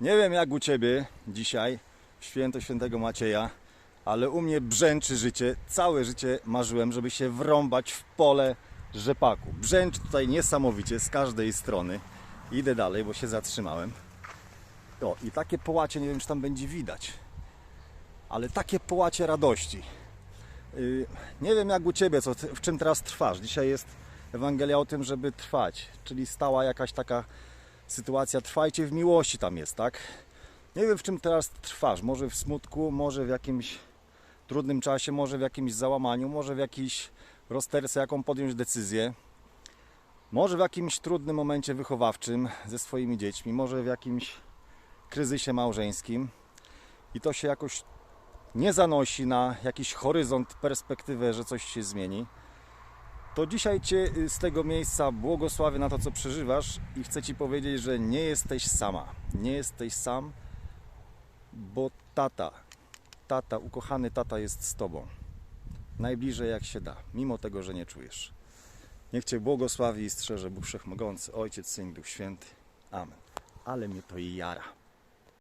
Nie wiem jak u Ciebie dzisiaj, święto świętego Macieja, ale u mnie brzęczy życie. Całe życie marzyłem, żeby się wrąbać w pole rzepaku. Brzęczy tutaj niesamowicie z każdej strony. Idę dalej, bo się zatrzymałem. O, i takie połacie, nie wiem czy tam będzie widać, ale takie połacie radości. Yy, nie wiem jak u Ciebie, co, w czym teraz trwasz. Dzisiaj jest Ewangelia o tym, żeby trwać, czyli stała jakaś taka sytuacja, trwajcie w miłości tam jest, tak? Nie wiem w czym teraz trwasz, może w smutku, może w jakimś trudnym czasie, może w jakimś załamaniu, może w jakiejś rozterce, jaką podjąć decyzję. Może w jakimś trudnym momencie wychowawczym ze swoimi dziećmi, może w jakimś kryzysie małżeńskim i to się jakoś nie zanosi na jakiś horyzont, perspektywę, że coś się zmieni, to dzisiaj Cię y, z tego miejsca błogosławię na to, co przeżywasz i chcę Ci powiedzieć, że nie jesteś sama. Nie jesteś sam, bo tata, tata, ukochany tata jest z Tobą. Najbliżej jak się da, mimo tego, że nie czujesz. Niech Cię błogosławi i strzeże Bóg Wszechmogący, Ojciec, Syn, Duch Święty. Amen. Ale mnie to i jara.